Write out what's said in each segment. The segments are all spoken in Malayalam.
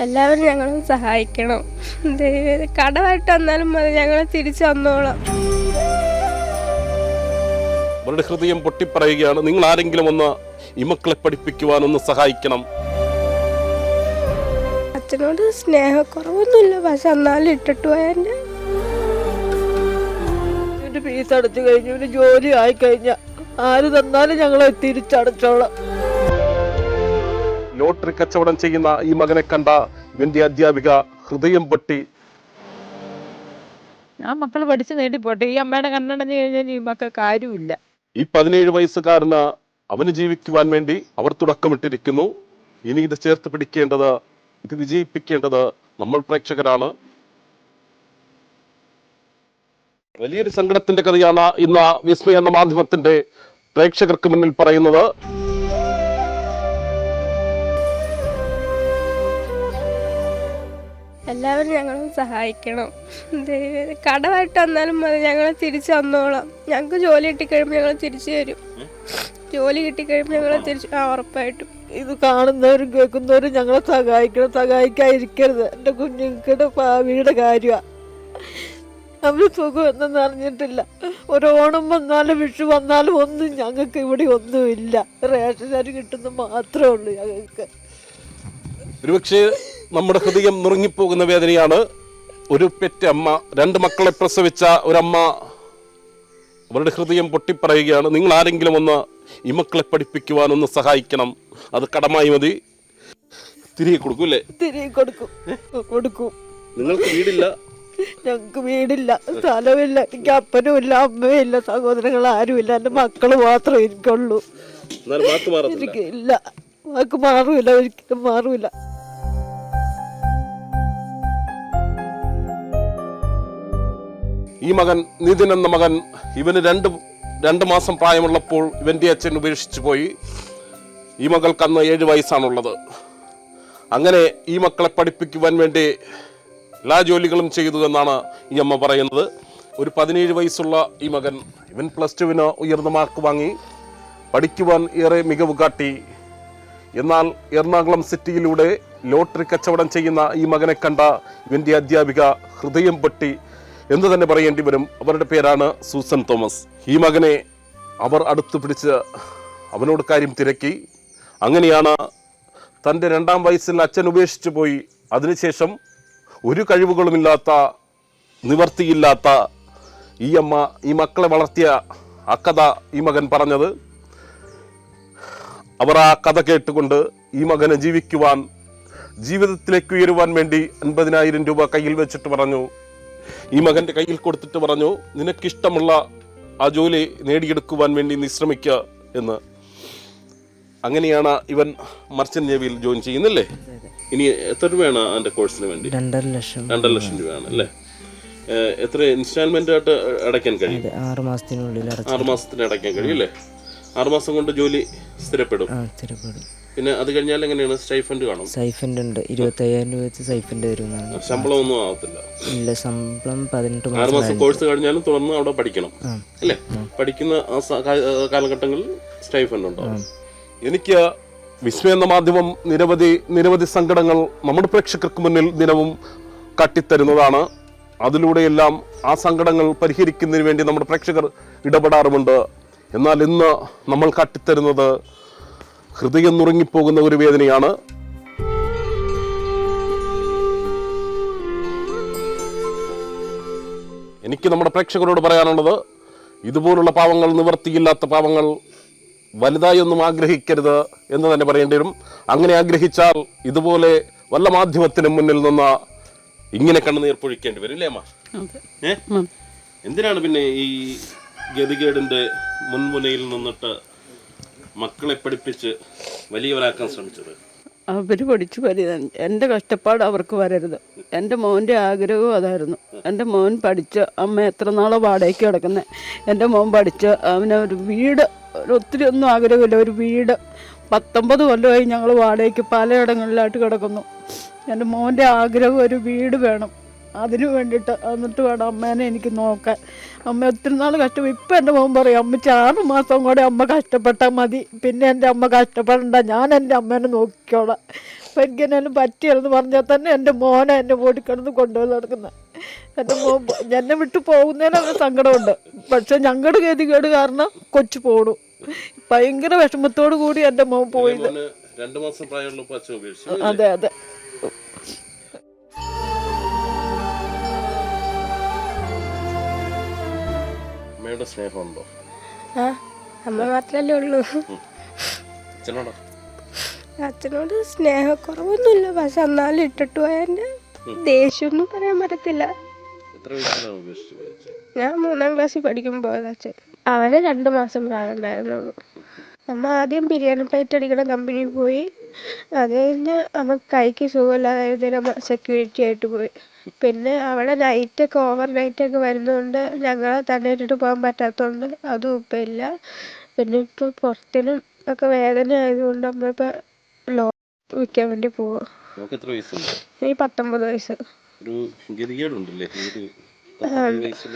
എല്ലാവരും ഞങ്ങളെ സഹായിക്കണം. ദൈവം കടമായിട്ട് വന്നാലും മതി ഞങ്ങൾ തിരിച്ചു വന്നോളാം. അവരുടെ ഹൃദയം പൊട്ടിപ്പറയുകയാണ്. നിങ്ങൾ ആരെങ്കിലും ഒന്ന് ഈ മക്കളെ പഠിപ്പിക്കുവാൻ ഒന്ന് സഹായിക്കണം. അച്ഛനോട് സ്നേഹക്കുറവൊന്നുമില്ല പക്ഷെ എന്നാലും ഇട്ടിട്ട് പോയാന്റെ ഫീസ് അടച്ചു കഴിഞ്ഞു ജോലി ആയി കഴിഞ്ഞ ആര് തന്നാലും ഞങ്ങളെ തിരിച്ചടച്ചോളാം. ലോട്ടറി കച്ചവടം ചെയ്യുന്ന ഈ മകനെ കണ്ട ഇവന്റെ അധ്യാപിക ഹൃദയം പൊട്ടി. ഞാൻ മക്കൾ പഠിച്ചു നേടി പോട്ടെ. ഈ അമ്മയുടെ കണ്ണടഞ്ഞു കഴിഞ്ഞാൽ ഈ മക്കൾക്ക് കാര്യമില്ല. ഈ പതിനേഴ് വയസ്സുകാരന് അവന് ജീവിക്കുവാൻ വേണ്ടി അവർ തുടക്കമിട്ടിരിക്കുന്നു. ഇനി ഇത് ചേർത്ത് പിടിക്കേണ്ടത് ഇത് വിജയിപ്പിക്കേണ്ടത് നമ്മൾ പ്രേക്ഷകരാണ്. വലിയൊരു സങ്കടത്തിന്റെ കഥയാണ് ഇന്ന് വിസ്മയ എന്ന മാധ്യമത്തിന്റെ പ്രേക്ഷകർക്ക് മുന്നിൽ പറയുന്നത്. എല്ലാവരും ഞങ്ങളെ സഹായിക്കണം. ദൈവം കടമായിട്ട് വന്നാലും മതി ഞങ്ങൾ തിരിച്ചു വന്നോളാം. ഞങ്ങൾക്ക് ജോലി കിട്ടിക്കഴിയുമ്പോൾ ഞങ്ങൾ തിരിച്ചു തരും ജോലി കിട്ടിക്കഴിയുമ്പോൾ ഞങ്ങൾ തിരിച്ചു ആ ഉറപ്പായിട്ടും. ഇത് കാണുന്നവരും കേൾക്കുന്നവരും ഞങ്ങളെ സഹായിക്കണം. സഹായിക്കാതിരിക്കരുത്. എന്റെ കുഞ്ഞുങ്ങളുടെ ഭാവിയുടെ കാര്യമാണ് അവർ സുഖം എന്തെന്ന് അറിഞ്ഞിട്ടില്ല. ഒരു ഓണം വന്നാലും വിഷു വന്നാലും ഒന്നും ഞങ്ങൾക്ക് ഇവിടെ ഒന്നുമില്ല. റേഷൻ അരി കിട്ടുന്ന മാത്രമേ ഉള്ളൂ ഞങ്ങൾക്ക്. ഒരുപക്ഷെ നമ്മുടെ ഹൃദയം നുറുങ്ങിപ്പോകുന്ന വേദനയാണ്. ഒരു പെറ്റ അമ്മ രണ്ട് മക്കളെ പ്രസവിച്ച ഒരമ്മ അവരുടെ ഹൃദയം പൊട്ടിപ്പറയുകയാണ്. നിങ്ങൾ ആരെങ്കിലും ഒന്ന് ഈ മക്കളെ പഠിപ്പിക്കുവാൻ ഒന്ന് സഹായിക്കണം. അത് കടമായി മതി. തിരികെ കൊടുക്കും തിരികെ കൊടുക്കും. കൊടുക്കും. നിങ്ങൾക്ക് വീടില്ല? ഞങ്ങൾക്ക് വീടില്ല. സ്ഥലമില്ല. എനിക്ക് അപ്പനും ഇല്ല അമ്മയും ഇല്ല സഹോദരങ്ങൾ ആരുമില്ല എന്റെ മക്കൾ മാത്രമേ എനിക്കുള്ളൂ എനിക്ക് ഇല്ല. വാക്ക് മാറൂല. ഒരിക്കലും മാറൂല. ഈ മകൻ നിതിൻ എന്ന മകൻ ഇവന് രണ്ട് രണ്ട് മാസം പ്രായമുള്ളപ്പോൾ ഇവന്റെ അച്ഛൻ ഉപേക്ഷിച്ചു പോയി. ഈ മകൾക്ക് അന്ന് ഏഴ് വയസ്സാണുള്ളത്. അങ്ങനെ ഈ മക്കളെ പഠിപ്പിക്കുവാൻ വേണ്ടി എല്ലാ ജോലികളും ചെയ്തു എന്നാണ് ഈ അമ്മ പറയുന്നത്. ഒരു പതിനേഴ് വയസ്സുള്ള ഈ മകൻ ഇവൻ പ്ലസ് ടുവിന് ഉയർന്ന മാർക്ക് വാങ്ങി പഠിക്കുവാൻ ഏറെ മികവ് കാട്ടി. എന്നാൽ എറണാകുളം സിറ്റിയിലൂടെ ലോട്ടറി കച്ചവടം ചെയ്യുന്ന ഈ മകനെ കണ്ട ഇവന്റെ അധ്യാപിക ഹൃദയം പൊട്ടി എന്ന് തന്നെ പറയേണ്ടി വരും. അവരുടെ പേരാണ് സൂസൻ തോമസ്. ഈ മകനെ അവർ അടുത്ത് പിടിച്ച് അവനോട് കാര്യം തിരക്കി. അങ്ങനെയാണ് തന്റെ രണ്ടാം വയസ്സിൽ അച്ഛൻ ഉപേക്ഷിച്ചു പോയി. അതിനുശേഷം ഒരു കഴിവുകളുമില്ലാത്ത നിവർത്തിയില്ലാത്ത ഈ അമ്മ ഈ മക്കളെ വളർത്തിയ ആ കഥ ഈ മകൻ പറഞ്ഞത്. അവർ ആ കഥ കേട്ടുകൊണ്ട് ഈ മകനെ ജീവിക്കുവാൻ ജീവിതത്തിലേക്ക് ഉയരുവാൻ വേണ്ടി അൻപതിനായിരം രൂപ കയ്യിൽ വെച്ചിട്ട് പറഞ്ഞു. ഈ മകന്റെ കയ്യിൽ കൊടുത്തിട്ട് പറഞ്ഞു നിനക്കിഷ്ടമുള്ള ആ ജോലി നേടിയെടുക്കുവാൻ വേണ്ടി നീ ശ്രമിക്കുക എന്ന്. അങ്ങനെയാണ് ഇവൻ മർച്ചൻ നേവിയിൽ ജോയിൻ ചെയ്യുന്നല്ലേ? ഇനി എത്ര രൂപയാണ് അതിന്റെ കോഴ്സിന് വേണ്ടി? രണ്ടര ലക്ഷം. രണ്ടര ലക്ഷം രൂപയാണ് അല്ലേ? എത്ര ഇൻസ്റ്റാൾമെന്റ് ആയിട്ട് അടയ്ക്കാൻ കഴിയും? ആറ് മാസത്തിനുള്ളിൽ ആറ് മാസത്തിന് അടയ്ക്കാൻ കഴിയും അല്ലേ? ആറ് മാസം കൊണ്ട് ജോലി സ്ഥിരപ്പെടും. സ്ഥിരപ്പെടും. പിന്നെ അത് കഴിഞ്ഞാൽ എങ്ങനെയാണ്? സ്റ്റൈഫൻഡ് കാണും. സൈഫന്റ് ഉണ്ട്. ഇരുപത്തി അയ്യായിരം രൂപ വെച്ച് സൈഫന്റ് വരും ശമ്പളം ഒന്നും ആവത്തില്ല. ഇല്ല ശമ്പളം പതിനെട്ട് ആറ് മാസം മാസം കോഴ്സ് കഴിഞ്ഞാലും തുടർന്ന് അവിടെ പഠിക്കണം. അല്ലേ? പഠിക്കുന്ന ആ സ- കാ- കാലഘട്ടങ്ങളിൽ സ്റ്റൈഫൻഡ് ഉണ്ടാവും എനിക്ക് വിസ്മയ എന്ന മാധ്യമം നിരവധി നിരവധി സങ്കടങ്ങൾ നമ്മുടെ പ്രേക്ഷകർക്ക് മുന്നിൽ ദിനവും കട്ടിത്തരുന്നതാണ്. അതിലൂടെയെല്ലാം ആ സങ്കടങ്ങൾ പരിഹരിക്കുന്നതിന് വേണ്ടി നമ്മുടെ പ്രേക്ഷകർ ഇടപെടാറുമുണ്ട്. എന്നാൽ ഇന്ന് നമ്മൾ കാട്ടിത്തരുന്നത് ഹൃദയം നുറുങ്ങിപ്പോകുന്ന ഒരു വേദനയാണ്. എനിക്ക് നമ്മുടെ പ്രേക്ഷകരോട് പറയാനുള്ളത് ഇതുപോലുള്ള പാവങ്ങൾ നിവർത്തിയില്ലാത്ത പാവങ്ങൾ വലുതായി ഒന്നും ആഗ്രഹിക്കരുത് എന്ന് തന്നെ പറയേണ്ടി വരും. അങ്ങനെ ആഗ്രഹിച്ചാൽ ഇതുപോലെ വല്ല മാധ്യമത്തിനും മുന്നിൽ നിന്ന് ഇങ്ങനെ കണ്ണുനീർ പൊഴിക്കേണ്ടി വരും അല്ലേ അമ്മ? എന്തിനാണ് പിന്നെ ഈ ഗതികേടിന്റെ മുൻമുനയിൽ നിന്നിട്ട് മക്കളെ പഠിപ്പിച്ച് വലിയവരാക്കാൻ ശ്രമിച്ചത്? അവർ പഠിച്ചു വലുതാണ് എന്റെ കഷ്ടപ്പാട് അവർക്ക് വരരുത്. എന്റെ മോന്റെ ആഗ്രഹവും അതായിരുന്നു. എന്റെ മോൻ പഠിച്ച അമ്മ എത്ര നാളോ വാടകയ്ക്ക് കിടക്കുന്നത് എന്റെ മോൻ പഠിച്ച അവന് ഒരു വീട് ഒത്തിരി ഒന്നും ആഗ്രഹമില്ല. ഒരു വീട് പത്തൊമ്പത് കൊല്ലമായി ഞങ്ങൾ വാടകയ്ക്ക് പലയിടങ്ങളിലായിട്ട് കിടക്കുന്നു. എന്റെ മോന്റെ ആഗ്രഹം ഒരു വീട് വേണം. അതിന് വേണ്ടിയിട്ട് എന്നിട്ട് വേണം അമ്മേനെ എനിക്ക് നോക്കാൻ. അമ്മ ഒത്തിരി നാൾ കഷ്ടപ്പെട്ടു. ഇപ്പം എന്റെ മോൻ പറയും അമ്മ ആറ് മാസം കൂടെ അമ്മ കഷ്ടപ്പെട്ടാൽ മതി. പിന്നെ എന്റെ അമ്മ കഷ്ടപ്പെടണ്ട. ഞാൻ എന്റെ അമ്മേനെ നോക്കിക്കോളാം. അപ്പം എനിക്ക് എന്നാലും പറ്റിയെന്ന് പറഞ്ഞാൽ തന്നെ എന്റെ മോനെ എന്നെ ഓടിക്കിടന്ന് കൊണ്ടുപോയി നടക്കുന്നത്. എന്റെ മോൻ എന്നെ വിട്ടു പോകുന്നതിനൊക്കെ സങ്കടമുണ്ട്. പക്ഷെ ഞങ്ങളുടെ ഗതികേട് കാരണം കൊച്ചു പോണു. ഭയങ്കര വിഷമത്തോടു കൂടി എന്റെ മോൻ അച്ഛൻ അതെ അതെ. അമ്മയുടെ സ്നേഹമുണ്ടോ? ആ അമ്മ മാത്രല്ലേ ഉള്ളൂ. അച്ഛനോടോ? അച്ഛനോട് സ്നേഹക്കുറവൊന്നുമില്ല. പക്ഷെ എന്നാലും ഇട്ടിട്ട് പോയതിന്റെ ദേഷ്യമൊന്നും പറയാൻ പറ്റത്തില്ല? ഞാൻ മൂന്നാം ക്ലാസ്സിൽ പഠിക്കുമ്പോൾ അച്ഛൻ. അവന് രണ്ട് മാസം പ്രായം ഉണ്ടായിരുന്നുള്ളൂ. നമ്മൾ ആദ്യം ബിരിയാണി പ്ലേറ്റ് അടിക്കണ കമ്പനിയിൽ പോയി. അത് കഴിഞ്ഞ് നമുക്ക് കൈക്ക് സുഖമില്ലാതായതിന് നമ്മൾ സെക്യൂരിറ്റി ആയിട്ട് പോയി. പിന്നെ അവിടെ നൈറ്റൊക്കെ ഓവർ നൈറ്റൊക്കെ വരുന്നതുകൊണ്ട് ഞങ്ങളെ തന്നെ ഇട്ടിട്ട് പോകാൻ പറ്റാത്തതുകൊണ്ട് അതും ഇപ്പം ഇല്ല. പിന്നെ ഇപ്പോൾ പുറത്തിനും ഒക്കെ വേദന ആയതുകൊണ്ട് നമ്മളിപ്പോൾ ലോക്ക് വിൽക്കാൻ വേണ്ടി പോവുക ഈ പത്തൊമ്പത് വയസ്സ്. ഒരു ഗതികേടുണ്ടല്ലേ? ഈ ഒരു പത്ത് വയസ്സിൽ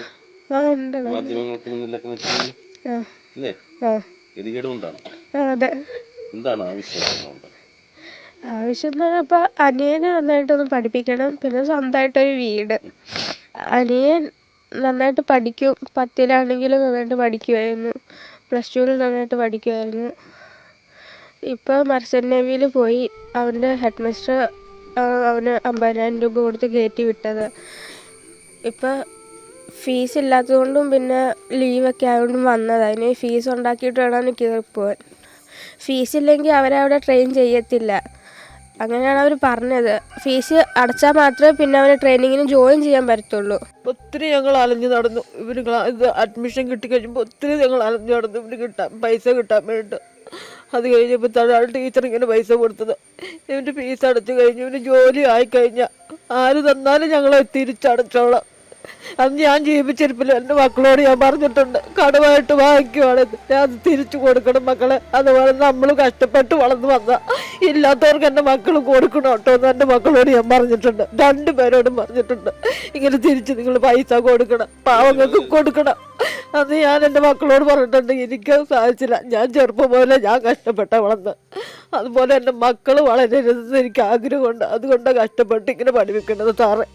ആ ഉണ്ട്. മാധ്യമങ്ങൾക്ക് മുന്നിലൊക്കെ നിൽക്കുന്നത് ആ. അല്ലേ ആ. ഗതികേട് കൊണ്ടാണ്. ആ അതെ. എന്താണ് ആവശ്യം? ആവശ്യം എന്ന് പറഞ്ഞാൽ അനിയനെ നന്നായിട്ടൊന്ന് പഠിപ്പിക്കണം. പിന്നെ സ്വന്തമായിട്ടൊരു വീട്. അനിയൻ നന്നായിട്ട് പഠിക്കും. പത്തിലാണെങ്കിലും നന്നായിട്ട് പഠിക്കുമായിരുന്നു പ്ലസ് ടുവിൽ നന്നായിട്ട് പഠിക്കുമായിരുന്നു ഇപ്പോൾ മർച്ചന്റ് നേവിയിൽ പോയി. അവന്റെ ഹെഡ് മാസ്റ്റർ അവന് അമ്പതിനായിരം രൂപ കൊടുത്ത് കയറ്റി വിട്ടത്. ഇപ്പോൾ ഫീസ് ഇല്ലാത്തതുകൊണ്ടും പിന്നെ ലീവൊക്കെ ആയതുകൊണ്ടും വന്നത്. അതിന് ഫീസ് ഉണ്ടാക്കിയിട്ട് വേണം കയറിപ്പോവാൻ ഫീസ് ഇല്ലെങ്കിൽ അവരെ അവിടെ ട്രെയിൻ ചെയ്യത്തില്ല. അങ്ങനെയാണ് അവർ പറഞ്ഞത്. ഫീസ് അടച്ചാൽ മാത്രമേ പിന്നെ അവന് ട്രെയിനിങ്ങിന് ജോയിൻ ചെയ്യാൻ പറ്റത്തുള്ളൂ. ഒത്തിരി ഞങ്ങൾ അലഞ്ഞു നടന്നു. ഇവർ ഇത് അഡ്മിഷൻ കിട്ടി കഴിയുമ്പോൾ ഒത്തിരി ഞങ്ങൾ അലഞ്ഞു നടന്നു. ഇവർ കിട്ടാൻ പൈസ കിട്ടാൻ വേണ്ടിയിട്ട് അത് കഴിഞ്ഞപ്പോൾ തഴാൾ ടീച്ചർ ഇങ്ങനെ പൈസ കൊടുത്തത്. ഇവന്റെ ഫീസ് അടച്ചു കഴിഞ്ഞ് ഇവന് ജോലി ആയിക്കഴിഞ്ഞാൽ ആര് തന്നാലും ഞങ്ങളെ തിരിച്ചടച്ചോളാം. അന്ന് ഞാൻ ജീവിച്ചിരിപ്പില്ല എന്റെ മക്കളോട് ഞാൻ പറഞ്ഞിട്ടുണ്ട് കടമായിട്ട് വാങ്ങിക്കുവാണ്. ഞാൻ അത് തിരിച്ചു കൊടുക്കണം മക്കളെ. അതുപോലെ നമ്മൾ കഷ്ടപ്പെട്ട് വളർന്നു വന്ന ഇല്ലാത്തവർക്ക് എന്റെ മക്കൾ കൊടുക്കണം കേട്ടോ എന്ന് എന്റെ മക്കളോട് ഞാൻ പറഞ്ഞിട്ടുണ്ട്. രണ്ടുപേരോടും പറഞ്ഞിട്ടുണ്ട് ഇങ്ങനെ തിരിച്ച് നിങ്ങൾ പൈസ കൊടുക്കണം പാവങ്ങൾക്ക് കൊടുക്കണം. അന്ന് ഞാൻ എന്റെ മക്കളോട് പറഞ്ഞിട്ടുണ്ട് എനിക്ക് സാധിച്ചില്ല. ഞാൻ ചെറുപ്പം പോലെ ഞാൻ കഷ്ടപ്പെട്ട വളർന്ന്. അതുപോലെ എന്റെ മക്കൾ വളരരുതെന്ന് എനിക്ക് ആഗ്രഹമുണ്ട്. അതുകൊണ്ടാണ് കഷ്ടപ്പെട്ട് ഇങ്ങനെ പഠിപ്പിക്കേണ്ടത് സാറേ.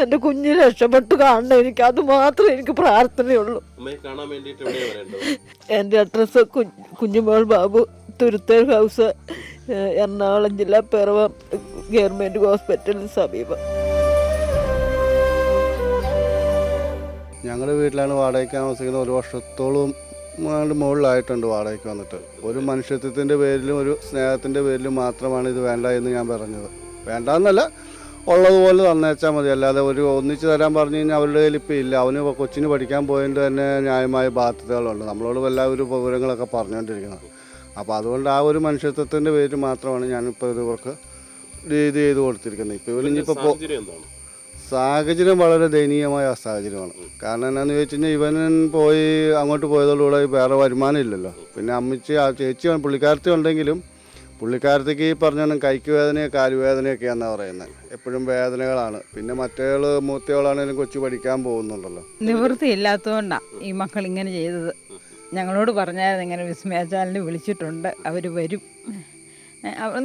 എന്റെ കുഞ്ഞ് രക്ഷപ്പെട്ട് കാണണം. എനിക്ക് അത് മാത്രമേ എനിക്ക് പ്രാർത്ഥനയുള്ളൂ. എന്റെ എന്റെ അഡ്രസ്സ് കുഞ്ഞുമോൾ ബാബു തുരുത്തേൽ ഹൗസ് എറണാകുളം ജില്ല പിറവം ഗവൺമെന്റ് ഹോസ്പിറ്റലിന് സമീപം. ഞങ്ങളുടെ വീട്ടിലാണ് വാടകയ്ക്ക് താമസിക്കുന്നത്. ഒരു വർഷത്തോളം മുകളിലായിട്ടുണ്ട് വാടകയ്ക്ക് വന്നിട്ട്. ഒരു മനുഷ്യത്വത്തിന്റെ പേരിലും ഒരു സ്നേഹത്തിന്റെ പേരിലും മാത്രമാണ് ഇത് വേണ്ട എന്ന് ഞാൻ പറഞ്ഞത്. വേണ്ടെന്നല്ല ഉള്ളതുപോലെ തന്നേച്ചാൽ മതി. അല്ലാതെ ഒരു ഒന്നിച്ച് തരാൻ പറഞ്ഞു കഴിഞ്ഞാൽ അവരുടെ കയ്യിൽ ഇപ്പോൾ ഇല്ല. അവന് ഇപ്പൊ കൊച്ചിന് പഠിക്കാൻ പോയതിന്റെ തന്നെ ന്യായമായ ബാധ്യതകളുണ്ട്. നമ്മളോട് എല്ലാവരും വിവരങ്ങളൊക്കെ പറഞ്ഞുകൊണ്ടിരിക്കുന്നത് അപ്പോൾ അതുകൊണ്ട് ആ ഒരു മനുഷ്യത്വത്തിന്റെ പേര് മാത്രമാണ് ഞാനിപ്പോൾ ഇതുവർക്ക് ഇത് ചെയ്ത് കൊടുത്തിരിക്കുന്നത്. ഇപ്പോൾ ഇവർ ഇനിയിപ്പോൾ സാഹചര്യം വളരെ ദയനീയമായ സാഹചര്യമാണ്. കാരണം എന്നാന്ന് ചോദിച്ചു കഴിഞ്ഞാൽ ഇവൻ പോയി അങ്ങോട്ട് പോയതോടുകൂടെ വേറെ വരുമാനം ഇല്ലല്ലോ. പിന്നെ അമ്മച്ചി ആ ചേച്ചി പുള്ളിക്കാരത്തി ഉണ്ടെങ്കിലും പുള്ളിക്കാരത്തേക്ക് ഈ പറഞ്ഞ കൈക്ക് വേദനയോ കാലുവേദനയൊക്കെയാണെന്നാണ് പറയുന്നത്. എപ്പോഴും വേദനകളാണ്. പിന്നെ മറ്റേയാൾ മൂത്തയാളാണെങ്കിലും കൊച്ചു പഠിക്കാൻ പോകുന്നുണ്ടല്ലോ. നിവൃത്തിയില്ലാത്തതുകൊണ്ടാണ് ഈ മക്കൾ ഇങ്ങനെ ചെയ്തത്. ഞങ്ങളോട് പറഞ്ഞായിരുന്നു ഇങ്ങനെ വിസ്മയാചാലിനെ വിളിച്ചിട്ടുണ്ട്. അവർ വരും.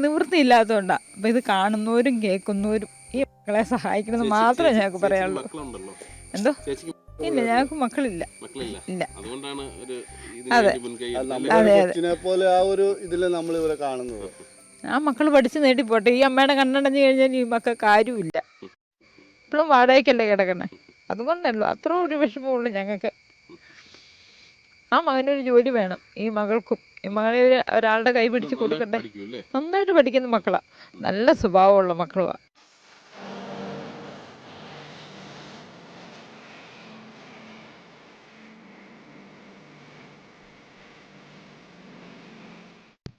നിവൃത്തിയില്ലാത്തതുകൊണ്ടാണ് അപ്പം ഇത് കാണുന്നവരും കേൾക്കുന്നവരും ഈ മക്കളെ സഹായിക്കണമെന്ന് മാത്രമേ ഞങ്ങൾക്ക് പറയാനുള്ളൂ. എന്തോ? ഇല്ല ഞങ്ങൾക്ക് മക്കളില്ല. മക്കളില്ല. ഇല്ല. അതുകൊണ്ടാണ് ഒരു അതെ. കൊച്ചിനെ പോലെ ആ ഒരു ഇതിൽ നമ്മൾ ഇവരെ കാണുന്നത്. ആ മക്കൾ പഠിച്ച് നേടിപ്പോട്ടെ. ഈ അമ്മയുടെ കണ്ണടഞ്ഞു കഴിഞ്ഞാൽ ഈ മക്കൾക്ക് ആരുമില്ല ഇപ്പോഴും വാടകയ്ക്കല്ലേ കിടക്കണേ? അതുകൊണ്ടല്ലോ അത്ര ഒരു വിഷമമുള്ളൂ ഞങ്ങൾക്ക് ആ മകനൊരു ജോലി വേണം. ഈ മകൾക്കും. ഈ മകളെ ഒരാളുടെ കൈ പിടിച്ച് കൊടുക്കണ്ടേ നന്നായിട്ട് പഠിക്കുന്ന മക്കളാ. നല്ല സ്വഭാവമുള്ള മക്കളുവാ.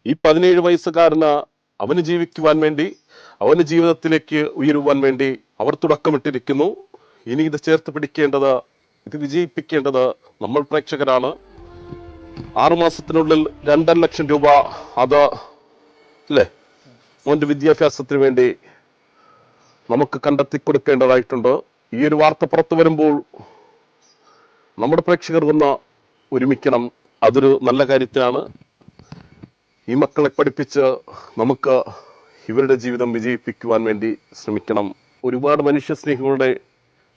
ഈ പതിനേഴ് വയസ്സുകാരന് അവന് ജീവിക്കുവാൻ വേണ്ടി അവന് ജീവിതത്തിലേക്ക് ഉയരുവാൻ വേണ്ടി അവർ തുടക്കമിട്ടിരിക്കുന്നു. ഇനി ഇത് ചേർത്ത് പിടിക്കേണ്ടത് ഇത് വിജയിപ്പിക്കേണ്ടത് നമ്മൾ പ്രേക്ഷകരാണ്. ആറുമാസത്തിനുള്ളിൽ രണ്ടര ലക്ഷം രൂപ അത് അല്ലേ? മോന്റെ വിദ്യാഭ്യാസത്തിന് വേണ്ടി നമുക്ക് കണ്ടെത്തി കൊടുക്കേണ്ടതായിട്ടുണ്ട് ഈ ഒരു വാർത്ത പുറത്തു വരുമ്പോൾ നമ്മുടെ പ്രേക്ഷകർ ഒന്ന് ഒരുമിക്കണം. അതൊരു നല്ല കാര്യത്തിനാണ്. ഈ മക്കളെ പഠിപ്പിച്ച് നമുക്ക് ഇവരുടെ ജീവിതം വിജയിപ്പിക്കുവാൻ വേണ്ടി ശ്രമിക്കണം. ഒരുപാട് മനുഷ്യ സ്നേഹികളുടെ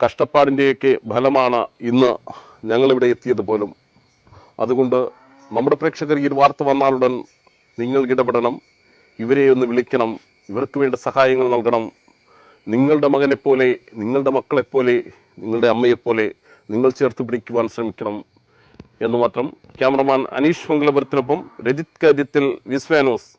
കഷ്ടപ്പാടിന്റെയൊക്കെ ഫലമാണ് ഇന്ന് ഞങ്ങളിവിടെ എത്തിയത് പോലും. അതുകൊണ്ട് നമ്മുടെ പ്രേക്ഷകർ ഈ വാർത്ത വന്നാലുടൻ നിങ്ങൾ ഇടപെടണം. ഇവരെ ഒന്ന് വിളിക്കണം. ഇവർക്ക് വേണ്ട സഹായങ്ങൾ നൽകണം. നിങ്ങളുടെ മകനെപ്പോലെ നിങ്ങളുടെ മക്കളെപ്പോലെ നിങ്ങളുടെ അമ്മയെപ്പോലെ നിങ്ങൾ ചേർത്ത് പിടിക്കുവാൻ ശ്രമിക്കണം. എന്ന് മാത്രം ക്യാമറമാൻ അനീഷ് മംഗലപുരത്തിനൊപ്പം രജിത് കാര്യത്തിൽ വിസ്വാനോസ്